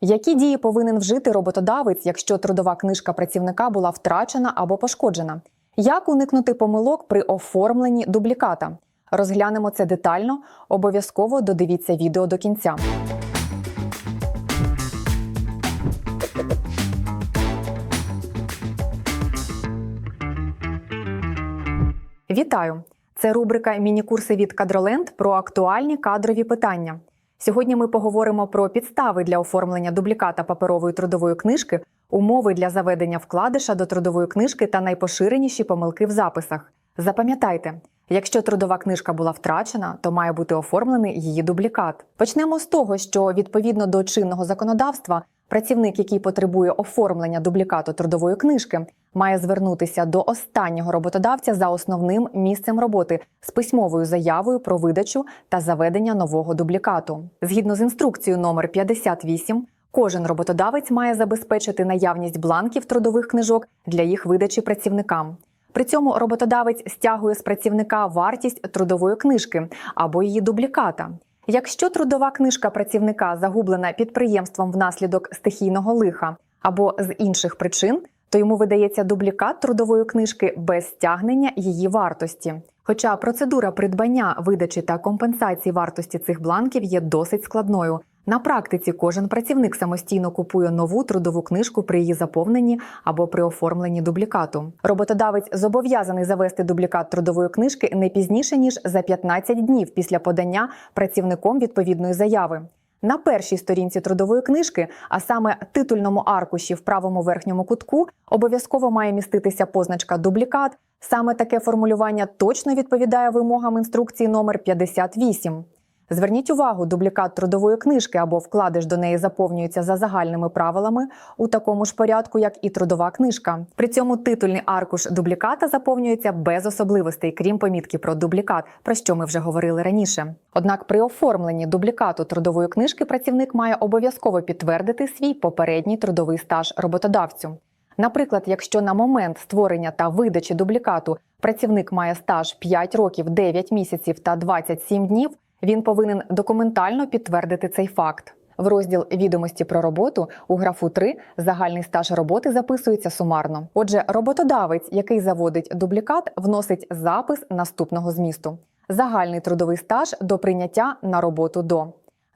Які дії повинен вжити роботодавець, якщо трудова книжка працівника була втрачена або пошкоджена? Як уникнути помилок при оформленні дубліката? Розглянемо це детально. Обов'язково додивіться відео до кінця. Вітаю! Це рубрика Міні-курси від Кадроленд про актуальні кадрові питання. Сьогодні ми поговоримо про підстави для оформлення дубліката паперової трудової книжки, умови для заведення вкладиша до трудової книжки та найпоширеніші помилки в записах. Запам'ятайте, якщо трудова книжка була втрачена, то має бути оформлений її дублікат. Почнемо з того, що відповідно до чинного законодавства працівник, який потребує оформлення дублікату трудової книжки, має звернутися до останнього роботодавця за основним місцем роботи з письмовою заявою про видачу та заведення нового дублікату. Згідно з інструкцією номер 58, кожен роботодавець має забезпечити наявність бланків трудових книжок для їх видачі працівникам. При цьому роботодавець стягує з працівника вартість трудової книжки або її дубліката. Якщо трудова книжка працівника загублена підприємством внаслідок стихійного лиха або з інших причин, то йому видається дублікат трудової книжки без стягнення її вартості. Хоча процедура придбання, видачі та компенсації вартості цих бланків є досить складною. На практиці кожен працівник самостійно купує нову трудову книжку при її заповненні або при оформленні дублікату. Роботодавець зобов'язаний завести дублікат трудової книжки не пізніше ніж за 15 днів після подання працівником відповідної заяви. На першій сторінці трудової книжки, а саме титульному аркуші в правому верхньому кутку, обов'язково має міститися позначка дублікат. Саме таке формулювання точно відповідає вимогам інструкції номер 58. Зверніть увагу, дублікат трудової книжки або вкладиш до неї заповнюється за загальними правилами у такому ж порядку, як і трудова книжка. При цьому титульний аркуш дубліката заповнюється без особливостей, крім помітки про дублікат, про що ми вже говорили раніше. Однак при оформленні дублікату трудової книжки працівник має обов'язково підтвердити свій попередній трудовий стаж роботодавцю. Наприклад, якщо на момент створення та видачі дублікату працівник має стаж 5 років, 9 місяців та 27 днів, він повинен документально підтвердити цей факт. В розділ відомості про роботу у графу 3 загальний стаж роботи записується сумарно. Отже, роботодавець, який заводить дублікат, вносить запис наступного змісту: загальний трудовий стаж до прийняття на роботу до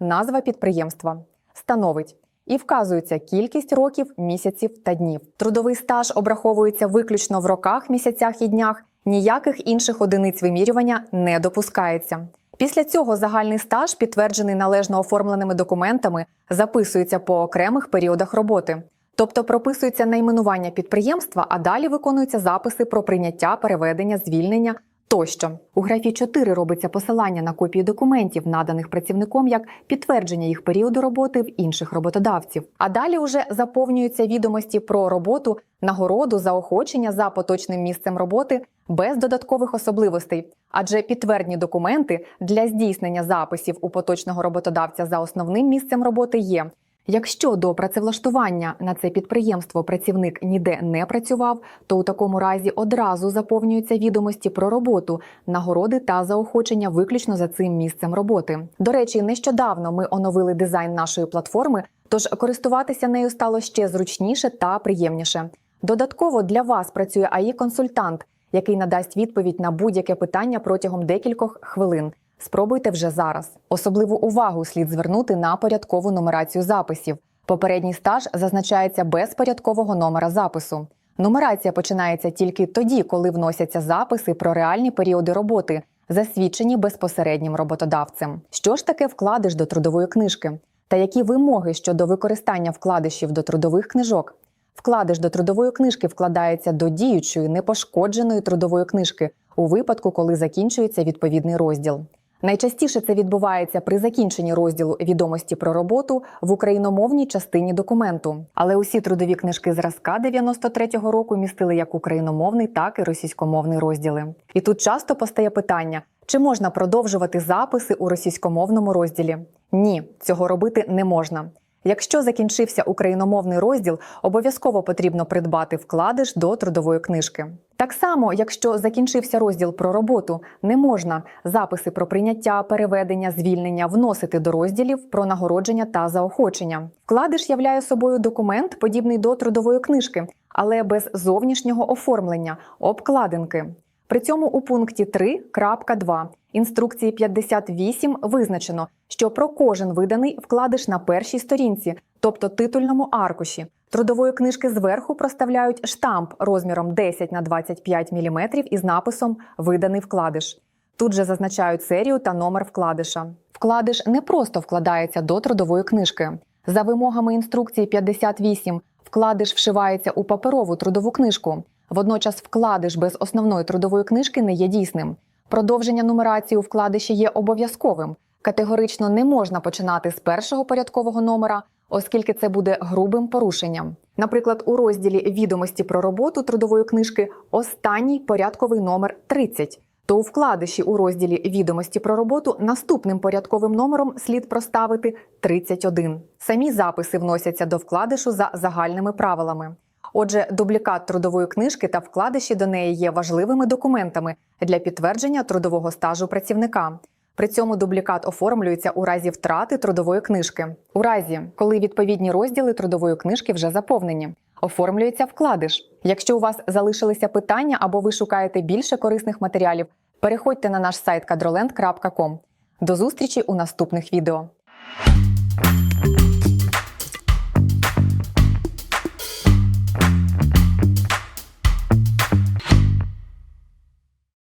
назва підприємства становить. І вказується кількість років, місяців та днів. Трудовий стаж обраховується виключно в роках, місяцях і днях. Ніяких інших одиниць вимірювання не допускається. Після цього загальний стаж, підтверджений належно оформленими документами, записується по окремих періодах роботи. Тобто прописується найменування підприємства, а далі виконуються записи про прийняття, переведення, звільнення тощо. У графі 4 робиться посилання на копії документів, наданих працівником як підтвердження їх періоду роботи в інших роботодавців. А далі вже заповнюються відомості про роботу, нагороду, заохочення за поточним місцем роботи без додаткових особливостей, адже підтвердні документи для здійснення записів у поточного роботодавця за основним місцем роботи є. Якщо до працевлаштування на це підприємство працівник ніде не працював, то у такому разі одразу заповнюються відомості про роботу, нагороди та заохочення виключно за цим місцем роботи. До речі, нещодавно ми оновили дизайн нашої платформи, тож користуватися нею стало ще зручніше та приємніше. Додатково для вас працює ai консультант який надасть відповідь на будь-яке питання протягом декількох хвилин. Спробуйте вже зараз. Особливу увагу слід звернути на порядкову нумерацію записів. Попередній стаж зазначається без порядкового номера запису. Нумерація починається тільки тоді, коли вносяться записи про реальні періоди роботи, засвідчені безпосереднім роботодавцем. Що ж таке вкладиш до трудової книжки? Та які вимоги щодо використання вкладишів до трудових книжок? Вкладиш до трудової книжки вкладається до діючої непошкодженої трудової книжки у випадку, коли закінчується відповідний розділ. Найчастіше це відбувається при закінченні розділу відомості про роботу в україномовній частині документу. Але усі трудові книжки зразка 93-го року містили як україномовний, так і російськомовний розділи. І тут часто постає питання: чи можна продовжувати записи у російськомовному розділі? Ні, цього робити не можна. Якщо закінчився україномовний розділ, обов'язково потрібно придбати вкладиш до трудової книжки. Так само, якщо закінчився розділ про роботу, не можна записи про прийняття, переведення, звільнення вносити до розділів про нагородження та заохочення. Вкладиш являє собою документ, подібний до трудової книжки, але без зовнішнього оформлення, обкладинки. При цьому у пункті 3.2 інструкції 58 визначено, що про кожен виданий вкладиш на першій сторінці, тобто титульному аркуші. Трудової книжки зверху проставляють штамп розміром 10 на 25 мм із написом Виданий вкладиш. Тут же зазначають серію та номер вкладиша. Вкладиш не просто вкладається до трудової книжки. За вимогами інструкції 58 вкладиш вшивається у паперову трудову книжку. Водночас вкладиш без основної трудової книжки не є дійсним. Продовження нумерації у вкладиші є обов'язковим. Категорично не можна починати з першого порядкового номера, оскільки це буде грубим порушенням. Наприклад, у розділі Відомості про роботу трудової книжки останній порядковий номер 30. То у вкладиші у розділі Відомості про роботу наступним порядковим номером слід проставити 31. Самі записи вносяться до вкладишу за загальними правилами. Отже, дублікат трудової книжки та вкладиші до неї є важливими документами для підтвердження трудового стажу працівника. При цьому дублікат оформлюється у разі втрати трудової книжки. У разі, коли відповідні розділи трудової книжки вже заповнені, оформлюється вкладиш. Якщо у вас залишилися питання або ви шукаєте більше корисних матеріалів, переходьте на наш сайт kadroland.com. До зустрічі у наступних відео.